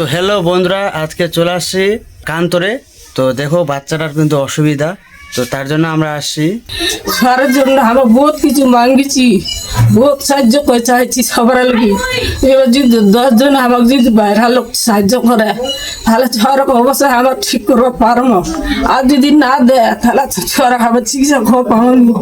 তো হ্যালো বন্ধুরা আজকে চলে আসছি কান্তরে তো দেখো বাচ্চাটার কিন্তু অসুবিধা তো তার জন্য আমরা আসছি সারের জন্য আমরা বহুত কিছু মাঙ্গিছি বহুত সাহায্য করে চাইছি সবার লাগি এবার যদি দশজন আমাকে যদি বাইরে লোক সাহায্য করে তাহলে ছড়ক অবশ্যই আমরা ঠিক করব পারব আর যদি না দেয় তাহলে ছড়ক আমার চিকিৎসা খবর পাবনি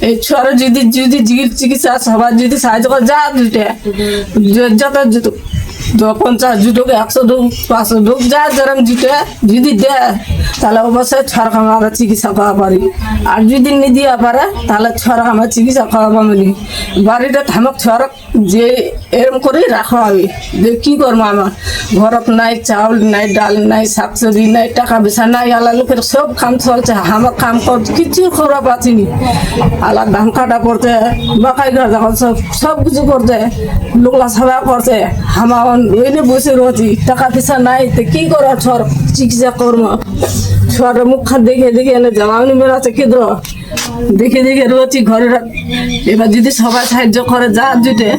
এই ছড়া যদি যদি চিকিৎসা সবার যদি সাহায্য করে যা যত পঞ্চাশ একশো পাঁচশো যেরকম যদি তাহলে অবশ্যই চিকিৎসা করা পারি। আর যদি তাহলে চিকিৎসা বাড়িটা যে এরম হবে যে কি আমার? নাই, চাউল নাই, ডাল নাই, শাকসবজি নাই, টাকা পয়সা নাই আলা লোকের সব কাম চলছে আমার কাম কর কিছু করা পাচ্ছিনি। আলা ধান কাটা করতে বাকাই সব সব কিছু করতে লোকলা সবাই করতে আমার এনে বসে রয়েছি। টাকা পয়সা নাই তো কি করা ছর চিকিৎসা করব ছরের মুখ দেখে দেখে এনে জামাউনি বেড়াচ্ছে কেদ্র দেখে দেখে রয়েছি ঘরে এবার যদি সবাই সাহায্য করে, যা জুটে।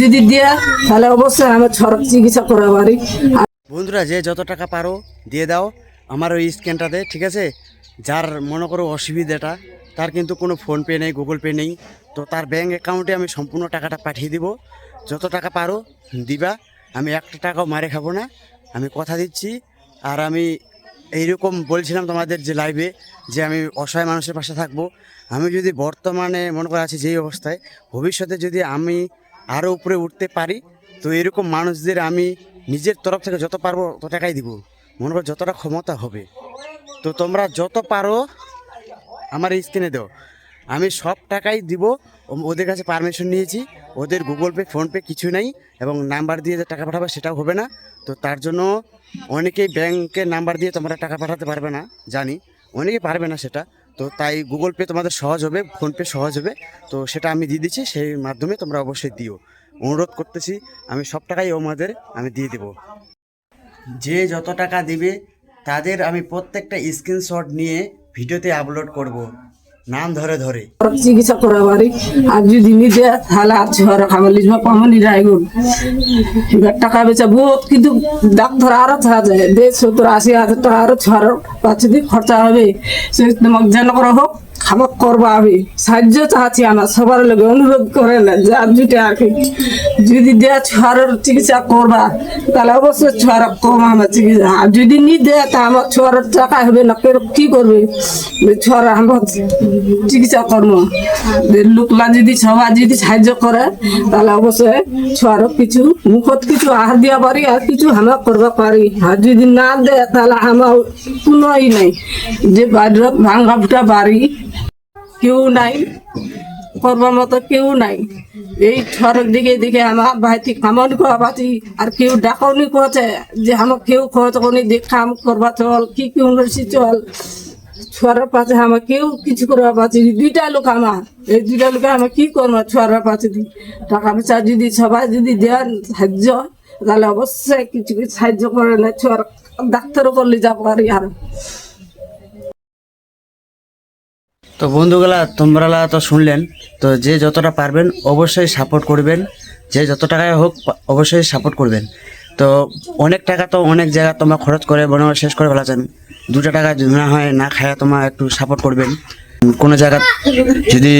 যদি দিয়ে, তাহলে অবশ্যই আমার ছর চিকিৎসা করা পারি। বন্ধুরা, যে যত টাকা পারো, দিয়ে দাও। আমার ওই স্ক্যানটাতে ঠিক আছে? যার মনে করো অসুবিধাটা, তার কিন্তু কোনো ফোনপে নেই, গুগল পে নেই। তো তার ব্যাঙ্ক অ্যাকাউন্টে আমি সম্পূর্ণ টাকাটা পাঠিয়ে দিব। যত টাকা পারো, দিবা। আমি একটা টাকাও মারে খাব না। আমি কথা দিচ্ছি। আর আমি এইরকম বলছিলাম তোমাদের যে লাইভে যে আমি অসহায় মানুষের পাশে থাকব। আমি যদি বর্তমানে মনে করে আছি যেই অবস্থায়, ভবিষ্যতে যদি আমি আরও উপরে উঠতে পারি, তো এরকম মানুষদের আমি নিজের তরফ থেকে যত পারব তত টাকাই দিব। মনে করো যতটা ক্ষমতা হবে। তো তোমরা যত পারো আমার স্ক্রিনে দাও। আমি সব টাকাই দিব। ওদের কাছে পারমিশন নিয়েছি। ওদের গুগল পে ফোনপে কিছু নাই এবং নাম্বার দিয়ে যে টাকা পাঠাবে সেটাও হবে না। তো তার জন্য অনেকেই ব্যাংকের নাম্বার দিয়ে তোমরা টাকা পাঠাতে পারবে না, জানি। অনেকে পারবে না সেটা। তো তাই গুগল পে তোমাদের সহজ হবে ফোনপে সহজ হবে। তো সেটা আমি দিয়ে দিচ্ছি, সেই মাধ্যমে তোমরা অবশ্যই দিও। অনুরোধ করতেছি, আমি সব টাকাই ওমাদের আমি দিয়ে দেবো। যে যত টাকা দিবে, তাদের আমি প্রত্যেকটা স্ক্রিনশট নিয়ে ভিডিওতে আপলোড করব। নাম ধরে ধরে। চিকিৎসা করা পারি আর যদি নিজে তাহলে আর খাবার লিজমা পামনি রায়গুন, এবার টাকা বেচা বহুত, কিন্তু ডাক্তার আরও ছাড়া যায়। দেড় সত্তর, আশি হাজার টাকা আরও ছর পাচ্ছে খরচা হবে সে তোমাকে যেন করা হোক। খাবার করব আমি। সাহায্য চাচ্ছি আমার সবার লোকে অনুরোধ করে না যা জুটে আর কি। যদি দেয় ছড়ার চিকিৎসা করবা, তাহলে অবশ্যই ছড়া কম আমার চিকিৎসা। আর যদি নি দেয়, তা আমার ছড়ার টাকা হবে না কি করবে? ছড়া আমার চিকিৎসা কর্ম লোকলা যদি সবাই যদি সাহায্য করে, তাহলে অবশ্যই ছড়ার কিছু, মুখত কিছু আহার দিয়া পারি, আর কিছু আমরা করবা পারি। আর যদি না দেয়, তাহলে আমার কোনো ই নাই। যে বাড়ির ভাঙ্গা ফুটা বাড়ি কেউ নাই, করবার মতো কেউ নাই। এই ছড়ক দিকে দিকে আমার ভাইটি কামন করা পাচ্ছি আর কেউ ডাকনি করছে যে আমার কেউ খরচ করি দেখ কাম করবা চল, কি কেউ চল। ছড়ার পাশে আমার কেউ কিছু করবা পাচ্ছি দুইটা লোক আমার, এই দুইটা লোকে আমার কি করব ছড়ার পাশে টাকা পয়সা যদি সবাই যদি দেন সাহায্য, তাহলে অবশ্যই কিছু কিছু সাহায্য করে না ছড় ডাক্তারও করলে যাব আর। তো বন্ধুগুলা তোমরা তো শুনলেন, তো যে যতটা পারবেন অবশ্যই সাপোর্ট করবেন। যে যত টাকায় হোক, অবশ্যই সাপোর্ট করবেন। তো অনেক টাকা তো অনেক জায়গা তোমরা খরচ করে হয় শেষ করে ফেলাছেন। দুটো টাকা যদি না হয়, না খায়া, তোমরা একটু সাপোর্ট করবেন। কোনো জায়গা যদি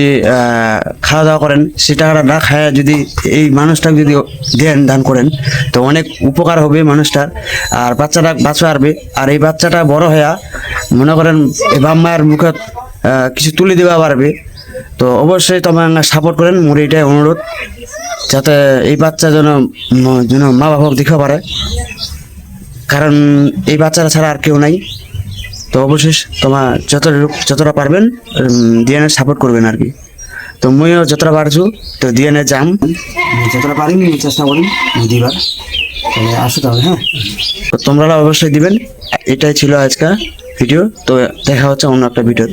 খাওয়া দাওয়া করেন, সে টাকাটা না খায়া যদি এই মানুষটাকে যদি দেন, দান করেন, তো অনেক উপকার হবে মানুষটার আর বাচ্চাটা বাঁচা আসবে আর এই বাচ্চাটা বড় হইয়া মনে করেন বাপ মায়ের মুখে কিছু তুলে দেওয়া পারবে। তো অবশ্যই তোমার সাপোর্ট করেন মোর এইটাই অনুরোধ। যাতে এই বাচ্চা যেন যেন মা বাবাকে দেখতে পারে। কারণ এই বাচ্চারা ছাড়া আর কেউ নাই। তো অবশ্যই তোমার যত যতটা পারবেন ডিএনএ সাপোর্ট করবেন আর কি। তো মুইও যতটা পারছ তো ডিএনএ যাম যতটা পারি চেষ্টা করি দিবার। আসো তাহলে হ্যাঁ? তো তোমরা অবশ্যই দিবেন। এটাই ছিল আজকে ভিডিও। তো দেখা হচ্ছে অন্য একটা ভিডিও